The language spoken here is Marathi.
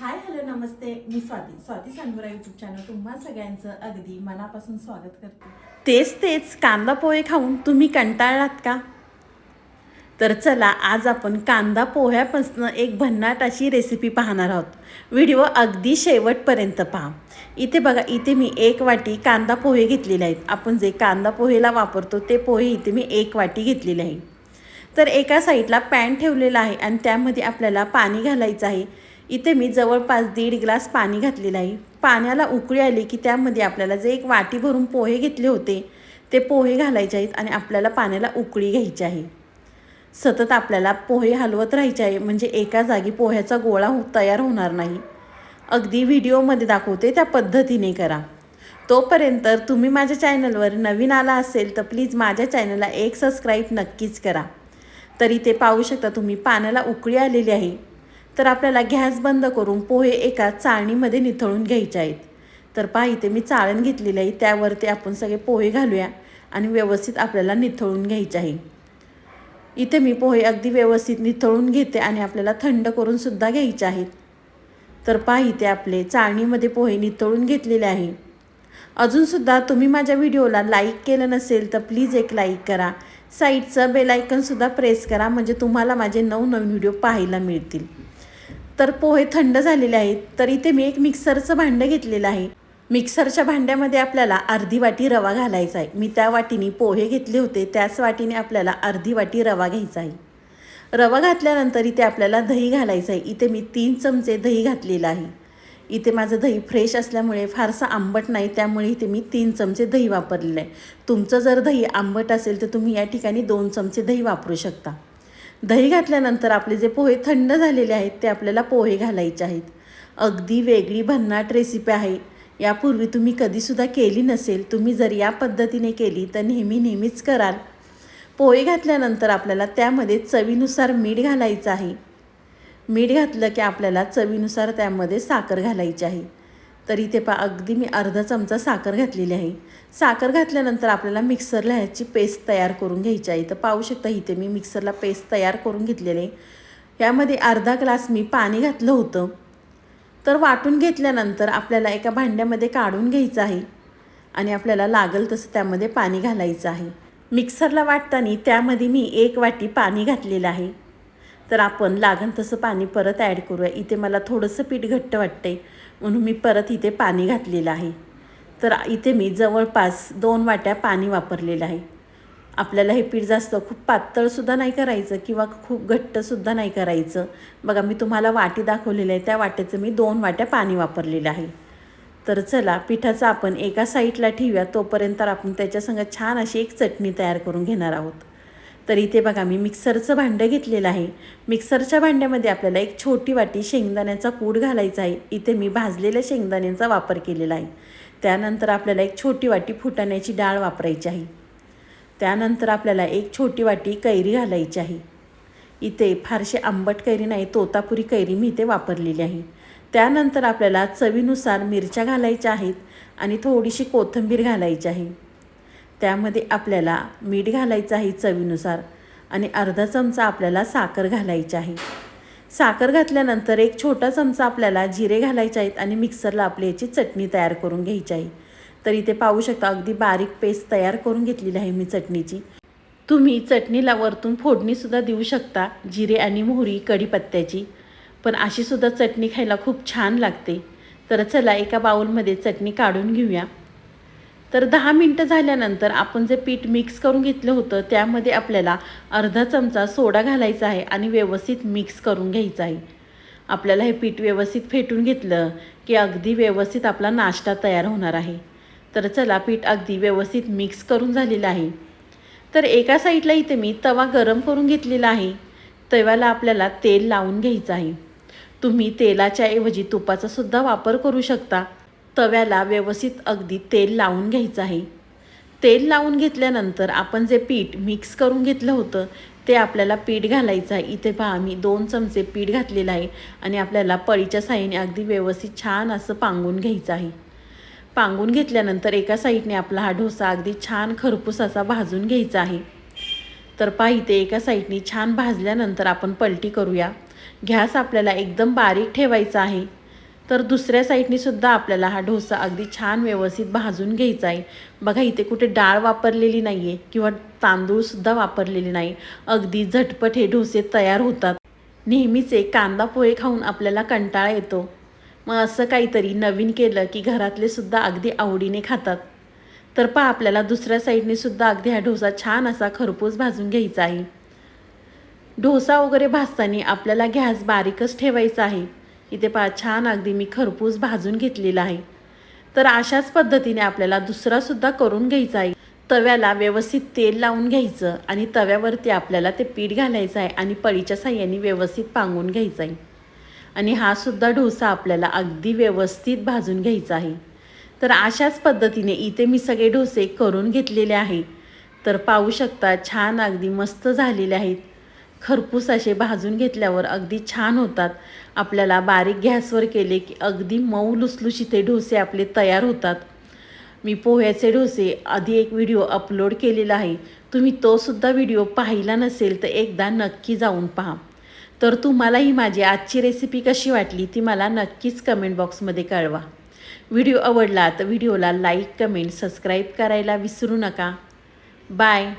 Hi hello namaste. मी स्वाती. स्वाती सांगुरा युट्यूब चॅनल तुम्हा सगळ्यांचं अगदी मनापासून स्वागत करते. तेच तेच. कांदा पोहे खाऊन तुम्ही कंटाळलात का? तर चला आज आपण कांदा पोह्यापासून एक भन्नाट अशी रेसिपी पाहणार आहोत. व्हिडिओ अगदी शेवटपर्यंत पहा. इथे बघा इथे मी एक वाटी कांदा पोहे घेतलेले आहेत. आपण जे कांदा पोहेला वापरतो ते पोहे इथे मी एक वाटी घेतलेले आहे. तर एका साईडला पॅन ठेवलेला आहे आणि त्यामध्ये आपल्याला पाणी घालायचं आहे. इथे मी जवळपास दीड ग्लास पाणी घातलेलं आहे. पाण्याला उकळी आली की त्यामध्ये आपल्याला जे एक वाटी भरून पोहे घेतले होते ते पोहे घालायचे आहेत आणि आपल्याला पाण्याला उकळी घ्यायची आहे. सतत आपल्याला पोहे हलवत राहायचे आहे म्हणजे एका जागी पोह्याचा गोळा हो तयार होणार नाही. अगदी व्हिडिओमध्ये दाखवते त्या पद्धतीने करा. तोपर्यंत तुम्ही माझ्या चॅनलवर नवीन आला असेल तर प्लीज माझ्या चॅनलला एक सबस्क्राईब नक्कीच करा. तरी ते पाहू शकता तुम्ही पाण्याला उकळी आलेली आहे. तर आपल्याला गॅस बंद करून पोहे एका चाळणीमध्ये निथळून घ्यायचे आहेत. तर पहा इथे मी चाळण घेतलेली आहे. त्यावरती आपण सगळे पोहे घालूया आणि व्यवस्थित आपल्याला निथळून घ्यायचे आहे. इथे मी पोहे अगदी व्यवस्थित निथळून घेते आणि आपल्याला थंड करूनसुद्धा घ्यायचे आहेत. तर पहा इथे आपले चाळणीमध्ये पोहे निथळून घेतलेले आहे. अजूनसुद्धा तुम्ही माझ्या व्हिडिओला लाईक केलं नसेल तर प्लीज एक लाईक करा. साईडचं बेलायकनसुद्धा प्रेस करा म्हणजे तुम्हाला माझे नवनवीन व्हिडिओ पाहायला मिळतील. तर पोहे थंड झालेले आहेत तर इथे मी एक मिक्सरचं भांडं घेतलेलं आहे. मिक्सरच्या भांड्यामध्ये आपल्याला अर्धी वाटी रवा घालायचा आहे. मी त्या वाटीने पोहे घेतले होते त्याच वाटीने आपल्याला अर्धी वाटी रवा घ्यायचा आहे. रवा घातल्यानंतर इथे आपल्याला दही घालायचं आहे. इथे मी तीन चमचे दही घातलेलं आहे. इथे माझं दही फ्रेश असल्यामुळे फारसं आंबट नाही त्यामुळे इथे मी तीन चमचे दही वापरलेलं आहे. तुमचं जर दही आंबट असेल तर तुम्ही या ठिकाणी दोन चमचे दही वापरू शकता. दही घातल्यानंतर आपले जे पोहे थंड झालेले आहेत ते आपल्याला पोहे घालायचे आहेत. अगदी वेगळी भन्नाट रेसिपी आहे. यापूर्वी तुम्ही कधीसुद्धा केली नसेल तुम्ही जर या पद्धतीने केली तर नेहमी नेहमीच कराल. पोहे घातल्यानंतर आपल्याला त्यामध्ये चवीनुसार मीठ घालायचं आहे. मीठ घातलं की आपल्याला चवीनुसार त्यामध्ये साखर घालायची आहे. तर इथे पा अगदी मी अर्धा चमचा साखर घातलेली आहे. साखर घातल्यानंतर आपल्याला मिक्सरला ह्याची पेस्ट तयार करून घ्यायची आहे. तर पाहू शकता इथे मी मिक्सरला पेस्ट तयार करून घेतलेले यामध्ये अर्धा ग्लास मी पाणी घातलं होतं. तर वाटून घेतल्यानंतर आपल्याला एका भांड्यामध्ये काढून घ्यायचं आहे आणि आपल्याला लागल तसं त्यामध्ये पाणी घालायचं आहे. मिक्सरला वाटताना त्यामध्ये मी एक वाटी पाणी घातलेलं आहे. तर आपण लागण तसं पाणी परत ॲड करूया. इथे मला थोडंसं पीठ घट्ट वाटते म्हणून मी परत इथे पाणी घातलेलं आहे. तर इथे मी जवळपास दोन वाट्या पाणी वापरलेलं आहे. आपल्याला हे पीठ जास्त खूप पातळसुद्धा नाही करायचं किंवा खूप घट्टसुद्धा नाही करायचं. बघा मी तुम्हाला वाटी दाखवलेली आहे त्या वाट्याचं मी दोन वाट्या पाणी वापरलेलं आहे. तर चला पिठाचं आपण एका साईडला ठेवूया तोपर्यंत आपण त्याच्यासंग छान अशी एक चटणी तयार करून घेणार आहोत. तर इथे बघा मी मिक्सरचं भांडं घेतलेलं आहे. मिक्सरच्या भांड्यामध्ये आपल्याला एक छोटी वाटी शेंगदाण्याचा कूड घालायचा आहे. इथे मी भाजलेल्या शेंगदाण्यांचा वापर केलेला आहे. त्यानंतर आपल्याला एक छोटी वाटी फुटाण्याची डाळ वापरायची आहे. त्यानंतर आपल्याला एक छोटी वाटी कैरी घालायची आहे. इथे फारशी आंबट कैरी नाही तोतापुरी कैरी मी इथे वापरलेली आहे. त्यानंतर आपल्याला चवीनुसार मिरच्या घालायच्या आहेत आणि थोडीशी कोथिंबीर घालायची आहे. त्यामध्ये आपल्याला मीठ घालायचं आहे चवीनुसार आणि अर्धा चमचा आपल्याला साखर घालायची आहे. साखर घातल्यानंतर एक छोटा चमचा आपल्याला जिरे घालायचे आहेत आणि मिक्सरला आपली याची चटणी तयार करून घ्यायची आहे. तर इथे पाहू शकता अगदी बारीक पेस्ट तयार करून घेतलेली आहे मी चटणीची. तुम्ही चटणीला वरतून फोडणीसुद्धा देऊ शकता जिरे आणि मोहरी कढीपत्त्याची. पण अशीसुद्धा चटणी खायला खूप छान लागते. तर चला एका बाऊलमध्ये चटणी काढून घेऊया. तर दहा मिनटं झाल्यानंतर आपण जे पीठ मिक्स करून घेतलं होतं त्यामध्ये आपल्याला अर्धा चमचा सोडा घालायचा आहे आणि व्यवस्थित मिक्स करून घ्यायचा आहे. आपल्याला हे पीठ व्यवस्थित फेटून घेतलं की अगदी व्यवस्थित आपला नाश्ता तयार होणार आहे. तर चला पीठ अगदी व्यवस्थित मिक्स करून झालेलं आहे. तर एका साईडला इथे मी तवा गरम करून घेतलेला आहे. तव्याला आपल्याला तेल लावून घ्यायचं आहे. तुम्ही तेलाच्या ऐवजी तुपाचा सुद्धा वापर करू शकता. तव्याला व्यवस्थित अगदी तेल लावून घ्यायचं आहे. तेल लावून घेतल्यानंतर आपण जे पीठ मिक्स करून घेतलं होतं ते आपल्याला पीठ घालायचं आहे. इथे पहा मी दोन चमचे पीठ घातलेलं आहे आणि आपल्याला पळीच्या साईने अगदी व्यवस्थित छान असं पांगून घ्यायचं आहे. पांगून घेतल्यानंतर एका साईडने आपला हा डोसा अगदी छान खरपूस असा भाजून घ्यायचा आहे. तर पहा इथे एका साईडने छान भाजल्यानंतर आपण पलटी करूया. गॅस आपल्याला एकदम बारीक ठेवायचा आहे. तर दुसऱ्या साईडनी सुद्धा आपल्याला हा डोसा अगदी छान व्यवस्थित भाजून घ्यायचा आहे. बघा इथे कुठे डाळ वापरलेली नाही आहे किंवा तांदूळसुद्धा वापरलेले नाही. अगदी झटपट हे डोसे तयार होतात. नेहमीचे कांदा पोहे खाऊन आपल्याला कंटाळा येतो. मग असं काहीतरी नवीन केलं की घरातले सुद्धा अगदी आवडीने खातात. तर पहा आपल्याला दुसऱ्या साईडने सुद्धा अगदी हा डोसा छान असा खरपूस भाजून घ्यायचा आहे. डोसा वगैरे भाजताना आपल्याला गॅस बारीकच ठेवायचा आहे. इथे पहा छान अगदी मी खरपूस भाजून घेतलेला आहे. तर अशाच पद्धतीने आपल्याला दुसरासुद्धा करून घ्यायचा आहे. तव्याला व्यवस्थित तेल लावून घ्यायचं आणि तव्यावरती आपल्याला ते पीठ घालायचं आहे आणि पळीच्या साह्याने व्यवस्थित पांगून घ्यायचं आहे. आणि हा सुद्धा डोसा आपल्याला अगदी व्यवस्थित भाजून घ्यायचा आहे. तर अशाच पद्धतीने इथे मी सगळे डोसे करून घेतलेले आहे. तर पाहू शकता छान अगदी मस्त झालेले आहेत. खरपूस असे भाजून घेतल्यावर अगदी छान होतात. आपल्याला बारीक गॅसवर केले की अगदी मऊ लुसलुशीत डोसे आपले तयार होतात. मी पोह्याचे डोसे आधी एक व्हिडिओ अपलोड केलेला आहे. तुम्ही तोसुद्धा व्हिडिओ पाहिला नसेल तर एकदा नक्की जाऊन पहा. तर तुम्हाला ही माझी आजची रेसिपी कशी वाटली ती मला नक्कीच कमेंट बॉक्समध्ये कळवा. व्हिडिओ आवडला तर व्हिडिओला लाईक कमेंट सबस्क्राईब करायला विसरू नका. बाय